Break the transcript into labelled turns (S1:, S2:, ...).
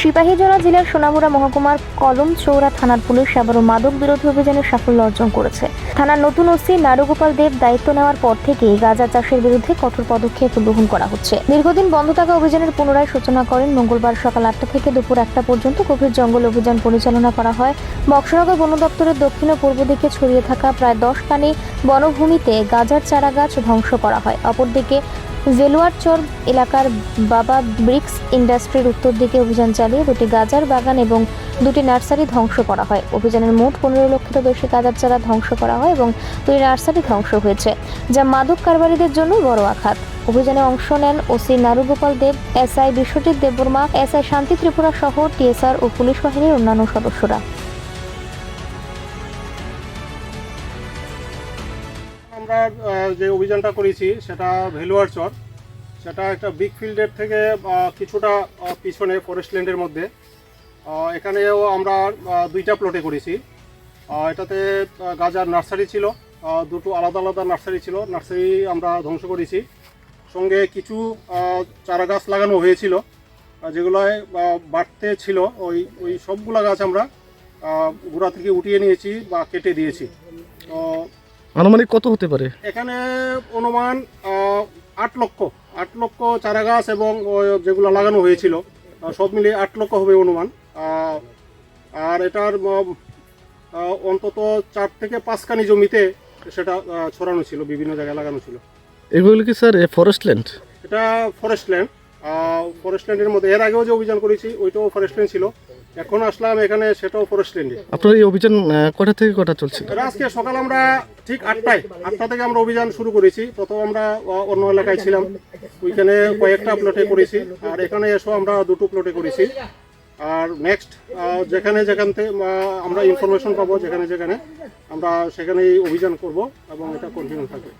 S1: সিপাহীজলা জেলার সোনামুড়া মহকুমার কলম চৌরা থানার পুলিশ আবারও মাদক বিরোধী অভিযানে সাফল্য অর্জন করেছে। থানার নতুন ওসি নারুগোপাল দেব দায়িত্ব নেওয়ার পর থেকেই গাঁজা চাষের বিরুদ্ধে কঠোর পদক্ষেপ গ্রহণ করা হচ্ছে। দীর্ঘদিন বন্ধ থাকা অভিযানের পুনরায় সূচনা করেন মঙ্গলবার সকাল আটটা থেকে দুপুর একটা পর্যন্ত গভীর জঙ্গল অভিযান পরিচালনা করা হয়। বক্সনগর বন দপ্তরের দক্ষিণ ও পূর্ব দিকে ছড়িয়ে থাকা প্রায় দশ কানি বনভূমিতে গাজার চারা গাছ ধ্বংস করা হয়। অপরদিকে জেলুয়ারচর এলাকার বাবা ব্রিক্স ইন্ডাস্ট্রির উত্তর দিকে অভিযান চালিয়ে দুটি গাজার বাগান এবং দুটি নার্সারি ধ্বংস করা হয়। অভিযানের মোট পনেরো লক্ষেরও বেশি গাজার চারা ধ্বংস করা হয় এবং দুটি নার্সারি ধ্বংস হয়েছে। যা মাদক কারবারিদের জন্য বড় আঘাত। অভিযানে অংশ নেন OC Narugopal Deb SI Biswajit Debbarma SI Shanti Tripura সহ টিএসআর ও পুলিশ বাহিনীর অন্যান্য সদস্যরা।
S2: আমরা যে অভিযানটা করেছি, সেটা ভেলুয়ার চর। সেটা একটা বিগ ফিল্ডের থেকে কিছুটা পিছনে ফরেস্ট ল্যান্ডের মধ্যে। এখানেও আমরা দুইটা প্লটে করেছি। এটাতে গাজার নার্সারি ছিল। দুটো আলাদা আলাদা নার্সারি ছিল। নার্সারি আমরা ধ্বংস করেছি। সঙ্গে কিছু চারা গাছ লাগানো হয়েছিল যেগুলোয় বাড়তে ছিল। ওই ওই সবগুলা গাছ আমরা গোড়া থেকে উঠিয়ে নিয়েছি বা কেটে দিয়েছি। তো
S3: আনুমানিক কত হতে পারে?
S2: এখানে অনুমান আট লক্ষ আট লক্ষ চারা গাছ এবং যেগুলো লাগানো হয়েছিল সব মিলিয়ে আট লক্ষ হবে অনুমান। আর এটার অন্তত চার থেকে পাঁচখানি জমিতে সেটা ছড়ানো ছিল বিভিন্ন জায়গায় লাগানো ছিল।
S3: এগুলো কি স্যার ফরেস্ট ল্যান্ড
S2: এটা ফরেস্ট ল্যান্ড ফরেস্ট ল্যান্ডের মধ্যে এর আগেও যে অভিযান করেছি ওইটাও ফরেস্ট ল্যান্ড ছিল। এখন আসলাম এখানে সেটাও ফরেস্ট ল্যান্ডে
S3: আপনার এই অভিযান কটা থেকে কটা চলছে?
S2: আজকে সকাল আমরা ঠিক আটটায় আটটা থেকে আমরা অভিযান শুরু করেছি। প্রথম আমরা অন্য এলাকায় ছিলাম। ওইখানে কয়েকটা প্লটে করেছি। আর এখানে এসেও আমরা দুটো প্লটে করেছি। আর নেক্সট যেখানে যেখান থেকে আমরা ইনফরমেশন পাবো যেখানে যেখানে আমরা সেখানেই অভিযান করব এবং এটা কন্টিনিউ থাকবে।